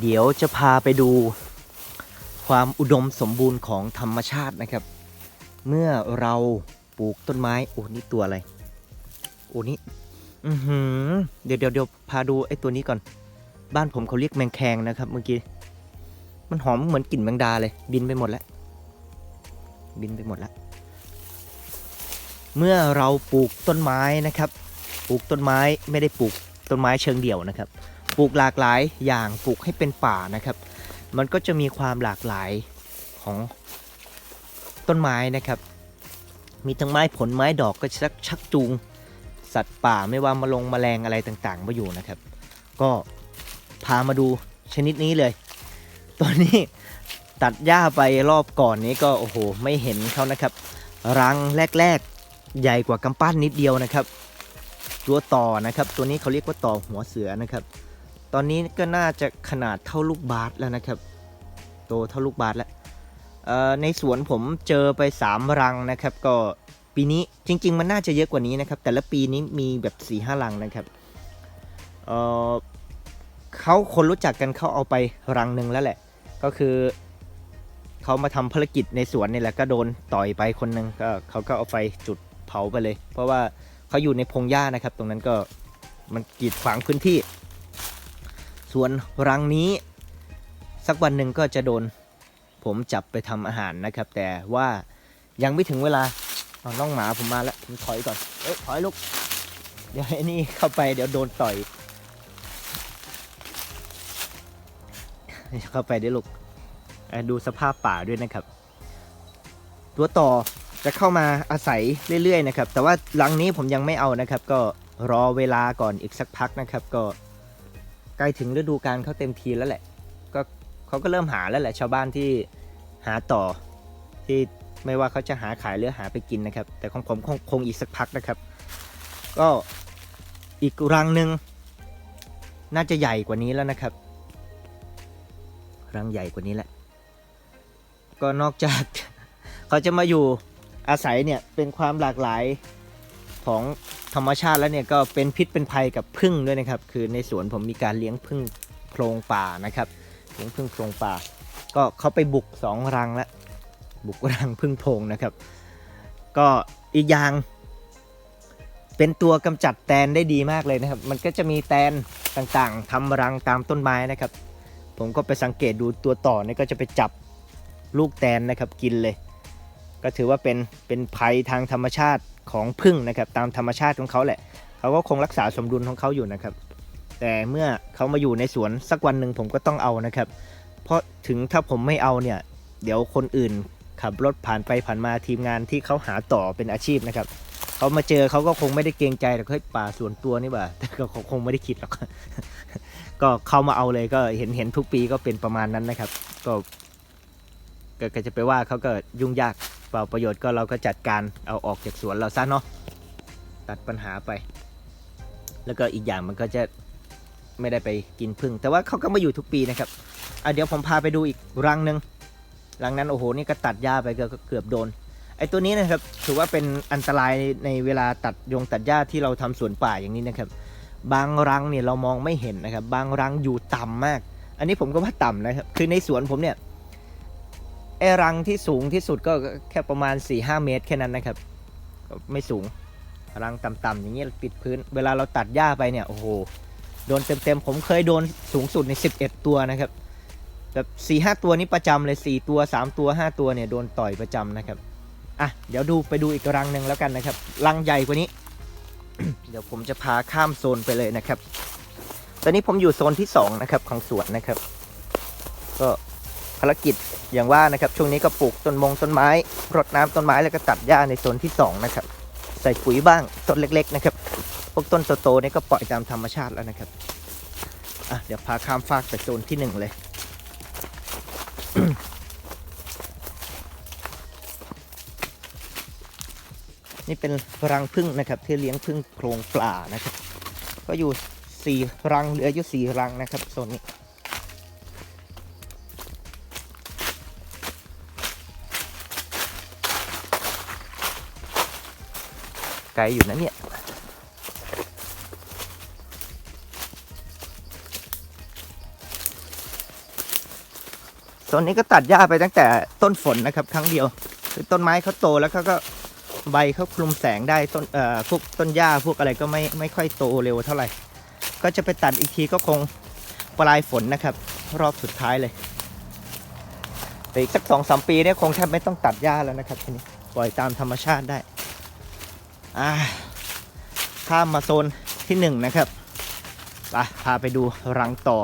เดี๋ยวจะพาไปดูความอุดมสมบูรณ์ของธรรมชาตินะครับ เมื่อเราปลูกต้นไม้โอ้นี่ตัวอะไรโอ้นี่อือหือเดี๋ยวเดี๋ยวเดี๋ยวพาดูไอ้ตัวนี้ก่อน บ้านผมเขาเรียกแมงแคงนะครับเมื่อกี้มันหอมเหมือนกลิ่นแมงดาเลย บินไปหมดแล้ว บินไปหมดแล้ว เมื่อเราปลูกต้นไม้นะครับ ปลูกต้นไม้ไม่ได้ปลูกต้นไม้เชิงเดี่ยวนะครับ ปลูกหลากหลายอย่างปลูกให้เป็นป่านะครับ มันก็จะมีความหลากหลายของต้นไม้นะครับ มีทั้งไม้ผลไม้ดอกก็ชักชักจูง สัตว์ป่าไม่ว่ามาลงมแมลงอะไรต่างๆ มาอยู่นะครับ ก็พามาดูชนิดนี้เลยตัวนี้ตัดหญ้าไปรอบก่อนนี้ก็โอ้โหไม่เห็นเขานะครับ รังแรกๆ ใหญ่กว่ากำปั้นนิดเดียวนะครับ ตัวต่อนะครับ ตัวนี้เขาเรียกว่าต่อหัวเสือนะครับ ตอนนี้ก็น่าจะขนาดเท่าลูกบาสแล้วนะครับ โตเท่าลูกบาสแล้วในสวนผมเจอไป 3 รังนะครับ ก็ปีนี้จริง ๆ มันน่าจะเยอะกว่านี้นะครับ แต่ละปีนี้มีแบบ4ี่ห้ารังนะครับเเขาคนรู้จักกันเขาเอาไปรังหนึ่งแล้วแหละ ก็คือเขามาทำภารกิจในสวนนี่แหละก็โดนต่อยไปคนหนึ่งก็เขาก็เอาไฟจุดเผาไปเลย เพราะว่าเขาอยู่ในพงหญ้านะครับ ตรงนั้นก็มันกีดขวางพื้นที่ ส่วนรังนี้ สักวันหนึ่งก็จะโดน ผมจับไปทำอาหารนะครับ แต่ว่ายังไม่ถึงเวลาเอาน้องหมาผมมาแล้วผมถอยก่อนเอ้ยถอยลูกเดี๋ยวไอ้นี่เข้าไปเดี๋ยวโดนต่อยเข้าไปได้ลูกดูสภาพป่าด้วยนะครับ ตัวต่อจะเข้ามาอาศัยเรื่อยๆนะครับ แต่ว่ารังนี้ผมยังไม่เอานะครับ ก็รอเวลาก่อนอีกสักพักนะครับ ก็ ใกล้ถึงฤดูกาลเขาเต็มทีแล้วแหละ ก็เขาก็เริ่มหาแล้วแหละชาวบ้านที่หาต่อที่ไม่ว่าเขาจะหาขายหรือหาไปกินนะครับ แต่ของผมคงคงอีกสักพักนะครับ ก็อีกรังหนึ่งน่าจะใหญ่กว่านี้แล้วนะครับ รังใหญ่กว่านี้แหละ ก็นอกจากเขาจะมาอยู่อาศัยเนี่ยเป็นความหลากหลาย ของธรรมชาติแล้วเนี่ยก็เป็นพิษเป็นภัยกับพึ่งด้วยนะครับ คือในสวนผมมีการเลี้ยงพึ่งโพรงป่านะครับเลี้ยงพึ่งโพรงป่า ก็เขาไปบุกสองรังแล้วบุกรังพึ่งโพรงนะครับ ก็อีกอย่างเป็นตัวกำจัดแตนได้ดีมากเลยนะครับ มันก็จะมีแตนต่างๆทำรังตามต้นไม้นะครับ ผมก็ไปสังเกตดูตัวต่อเนี่ยก็จะไปจับลูกแตนนะครับกินเลย ก็ถือว่าเป็นเป็นภัยทางธรรมชาติ ของพึ่งนะครับตามธรรมชาติของเขาแหละเขาก็คงรักษาสมดุลของเขาอยู่นะครับ แต่เมื่อเขามาอยู่ในสวนสักวันหนึ่งผมก็ต้องเอานะครับ เพราะถึงถ้าผมไม่เอาเนี่ย เดี๋ยวคนอื่นขับรถผ่านไปผ่านมาทีมงานที่เขาหาต่อเป็นอาชีพนะครับเขามาเจอเขาก็คงไม่ได้เกรงใจหรอกเฮ้ยป่าสวนตัวนี่บ่าแต่ก็คงไม่ได้คิดหรอกก็เข้ามาเอาเลยก็เห็นเห็นทุกปีก็เป็นประมาณนั้นนะครับ ก็ก็ก็จะไปว่าเขาก็ยุ่งยาก เปล่าประโยชน์ก็เราก็จัดการเอาออกจากสวนเราซะเนาะตัดปัญหาไป แล้วก็อีกอย่างมันก็จะไม่ได้ไปกินพึ่ง แต่ว่าเขาก็มาอยู่ทุกปีนะครับอะเดี๋ยวผมพาไปดูอีกรังหนึ่งรังนั้นโอ้โหนี่ก็ตัดหญ้าไปกือบเกือบโดนไอ้ตัวนี้นะครับถือว่าเป็นอันตรายในเวลาตัดยงตัดหญ้าที่เราทำสวนป่าอย่างนี้นะครับ บางรังเนี่ยเรามองไม่เห็นนะครับ บางรังอยู่ต่ำมาก อันนี้ผมก็ว่าต่ำนะครับ คือในสวนผมเนี่ย ไอรังที่สูงที่สุดก็แค่ประมาณ4-5เมตรแค่นั้นนะครับ ไม่สูงรังต่ำๆอย่างนี้ยปิดพื้น เวลาเราตัดหญ้าไปเนี่ยโอ้โหโดนเต็มๆผมเคยโดนสูงสุดใน 11 ตัวนะครับแบบสี่ห้าตัวนี้ประจำเลย4ตัว3ตัว5ตัวเนี่ยโดนต่อยประจำนะครับ อะ เดี๋ยวดูไปดูอีกรังหนึ่งแล้วกันนะครับ รังใหญ่กว่านี้ เดี๋ยวผมจะพาข้ามโซนไปเลยนะครับ ตอนนี้ผมอยู่โซนที่2นะครับของสวนนะครับ ก็ ภารกิจอย่างว่านะครับ ช่วงนี้ก็ปลูกต้นมงต้นไม้รดน้ำต้นไม้แล้วก็ตัดหญ้าในโซนที่ 2 นะครับ ใส่ปุ๋ยบ้างต้นเล็ก ๆ นะครับ พวกต้นโตๆนี่ก็ปล่อยตามธรรมชาติแล้วนะครับอะเดี๋ยวพาข้ามฟากไปโซนที่ 1 เลยนี่เป็นรังพึ่งนะครับ ที่เลี้ยงพึ่งโพรงปลานะครับ ก็อยู่สี่รังเหลืออยู่สี่รังนะครับโซนนี้ ไกลอยู่นะเนี่ย ต้นนี้ก็ตัดหญ้าไปตั้งแต่ต้นฝนนะครับ ครั้งเดียว คือต้นไม้เขาโตแล้วเขาก็ใบเขาคลุมแสงได้ต้นเอ่อพวกต้นหญ้าพวกอะไรก็ไม่ไม่ค่อยโตเร็วเท่าไหร่ ก็จะไปตัดอีกทีก็คงปลายฝนนะครับ รอบสุดท้ายเลยแต่อีกสักสองสามปีเนี่ยคงแทบไม่ต้องตัดหญ้าแล้วนะครับทีนี้ปล่อยตามธรรมชาติได้ อ่าข้ามมาโซนที่หนึ่งนะครับไปพาไปดูรังต่อ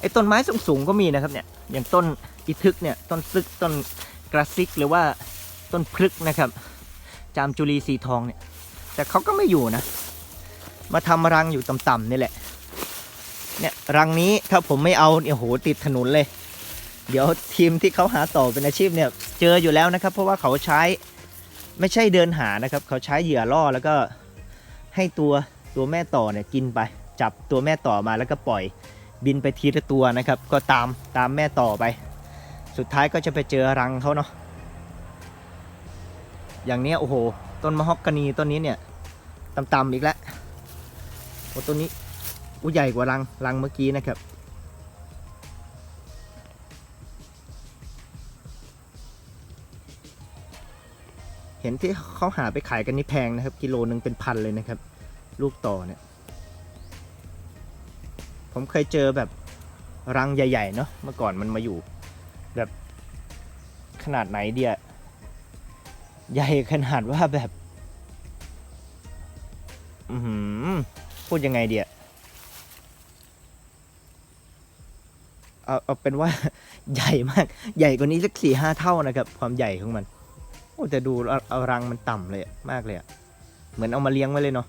ไอ้ต้นไม้สูงๆก็มีนะครับเนี่ยอย่างต้นอิทึกเนี่ยต้นซึกต้นกระซิกหรือว่าต้นพฤกนะครับ จามจุลีสีทองเนี่ย แต่เขาก็ไม่อยู่นะ มาทำรังอยู่ต่ำๆนี่แหละ เนี่ยรังนี้ถ้าผมไม่เอาเนี่ยโหติดถนนเลย เดี๋ยวทีมที่เขาหาต่อเป็นอาชีพเนี่ยเจออยู่แล้วนะครับ เพราะว่าเขาใช้ไม่ใช่เดินหานะครับ เขาใช้เหยื่อล่อแล้วก็ให้ตัวตัวแม่ต่อเนี่ยกินไป จับตัวแม่ต่อมาแล้วก็ปล่อยบินไปทีละตัวนะครับ ก็ตามตามแม่ต่อไป สุดท้ายก็จะไปเจอรังเขาเนาะอย่างเนี้ยโอ้โห ต้นมะฮอกกานีต้นนี้เนี่ยต่ำๆอีกแล้วโอ้ต้นนี้อู้ใหญ่กว่ารังรังเมื่อกี้นะครับ ห็นที่เขาหาไปขายกันนี่แพงนะครับ กิโลหนึ่งเป็นพันเลยนะครับ ลูกต่อเนี่ย ผมเคยเจอแบบรังใหญ่ ๆ เนาะเมื่อก่อนมันมาอยู่ แบบขนาดไหนเดียใหญ่ขนาดว่าแบบ อือหือพูดยังไงเดียเอาเอาเป็นว่าใหญ่มาก ใหญ่กว่านี้สักสี่ห้าเท่านะครับ ความใหญ่ของมัน โอ้แต่ดูเอารังมันต่ำเลยมากเลยอะเหมือนเอามาเลี้ยงไว้เลยเนาะ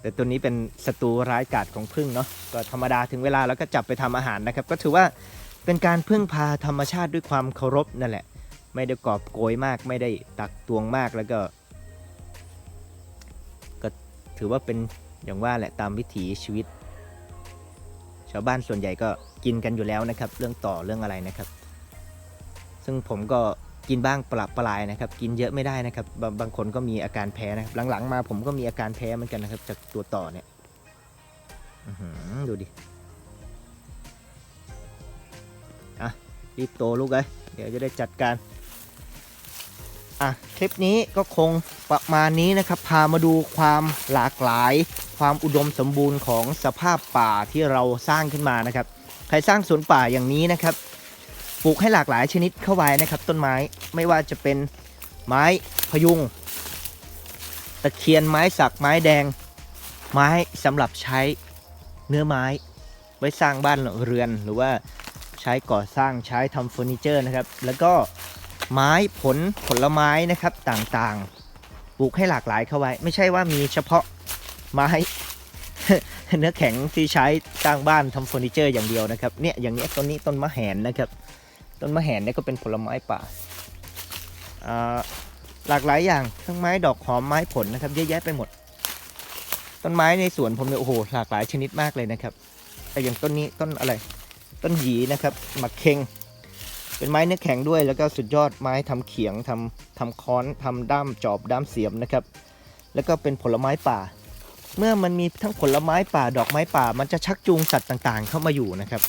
แต่ตัวนี้เป็นศัตรูร้ายกาจของพึ่งเนาะก็ธรรมดาถึงเวลาแล้วก็จับไปทำอาหารนะครับ ก็ถือว่าเป็นการพึ่งพาธรรมชาติด้วยความเคารพนั่นแหละ ไม่ได้กอบโกยมากไม่ได้ตักตวงมากแล้วก็ ก็ถือว่าเป็นอย่างว่าแหละตามวิถีชีวิต ชาวบ้านส่วนใหญ่ก็กินกันอยู่แล้วนะครับ เรื่องต่อเรื่องอะไรนะครับ ซึ่งผมก็กินบ้างปรับปลายนะครับ กินเยอะไม่ได้นะครับบางบางคนก็มีอาการแพ้นะครับ หลังๆมาผมก็มีอาการแพ้เหมือนกันนะครับ จากตัวต่อเนี่ยดูดิอะรีบโตลูกเลยเดี๋ยวจะได้จัดการอะคลิปนี้ก็คงประมาณนี้นะครับ พามาดูความหลากหลาย ความอุดมสมบูรณ์ของสภาพป่าที่เราสร้างขึ้นมานะครับ ใครสร้างสวนป่าอย่างนี้นะครับ ปลูกให้หลากหลายชนิดเข้าไว้นะครับ ต้นไม้ไม่ว่าจะเป็นไม้พยุง ตะเคียนไม้สักไม้แดง ไม้สำหรับใช้เนื้อไม้ ไว้สร้างบ้านเรือนหรือว่าใช้ก่อสร้างใช้ทำเฟอร์นิเจอร์นะครับ แล้วก็ไม้ผลผลไม้นะครับต่างๆ ปลูกให้หลากหลายเข้าไว้ ไม่ใช่ว่ามีเฉพาะไม้เนื้อแข็งที่ใช้สร้างบ้านทำเฟอร์นิเจอร์อย่างเดียวนะครับเนี่ยอย่างนี้ต้นนี้ต้นมะแหนนะครับ ต้นมะแหนเนี่ยก็เป็นผลไม้ป่าหลากหลายอย่างทั้งไม้ดอกหอมไม้ผลนะครับเยอะแยะไปหมด ต้นไม้ในสวนผมเนี่ยโอ้โหหลากหลายชนิดมากเลยนะครับ แต่อย่างต้นนี้ต้นอะไร ต้นหยีนะครับหมักเคงเป็นไม้เนื้อแข็งด้วยแล้วก็สุดยอดไม้ทำเขียงทำทำค้อนทำด้ามจอบด้ามเสียมนะครับ แล้วก็เป็นผลไม้ป่า เมื่อมันมีทั้งผลไม้ป่าดอกไม้ป่า มันจะชักจูงสัตว์ต่างๆ เข้ามาอยู่นะครับ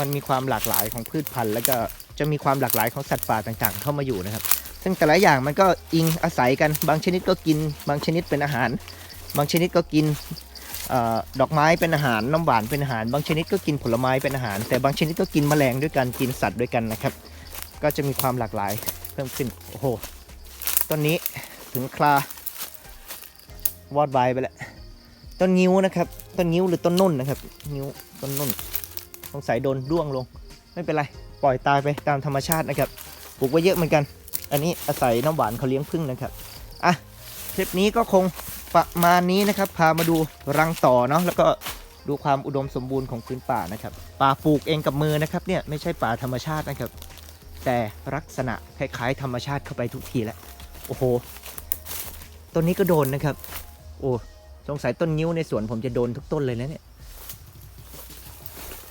มันมีความหลากหลายของพืชพันธุ์ แล้วก็จะมีความหลากหลายของสัตว์ป่าต่างๆ เข้ามาอยู่นะครับ ซึ่งแต่ละอย่างมันก็อิงอาศัยกันบางชนิดก็กิน บางชนิดเป็นอาหาร บางชนิดก็กินออดอกไม้เป็นอาหารน้ำหวานเป็นอาหาร บางชนิดก็กินผลไม้เป็นอาหาร แต่บางชนิดก็กินแมลงด้วยกันกินสัตว์ด้วยกันนะครับ ก็จะมีความหลากหลายเพิ่มขึ้นโอ้โหต้นนี้ถึงคลาวอดใบไปแล้วต้นงิ้วนะครับ ต้นงิ้วหรือต้นนุ่นนะครับ งิ้วต้นนุ่น สงสัยโดนร่วงลง ไม่เป็นไร ปล่อยตายไปตามธรรมชาตินะครับปลูกไว้เยอะเหมือนกัน อันนี้อาศัยน้ำหวานเขาเลี้ยงพึ่งนะครับอะคลิปนี้ก็คงประมาณนี้นะครับ พามาดูรังต่อเนาะแล้วก็ดูความอุดมสมบูรณ์ของพื้นป่านะครับ ป่าปลูกเองกับมือนะครับเนี่ยไม่ใช่ป่าธรรมชาตินะครับ แต่ลักษณะคล้ายๆธรรมชาติเข้าไปทุกทีแล้วโอ้โหต้นนี้ก็โดนนะครับ โอ้สงสัยต้นนิ้วในสวนผมจะโดนทุกต้นเลยนะเนี่ย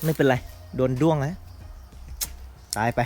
ไม่เป็นไร โดนด้วงนะตายไป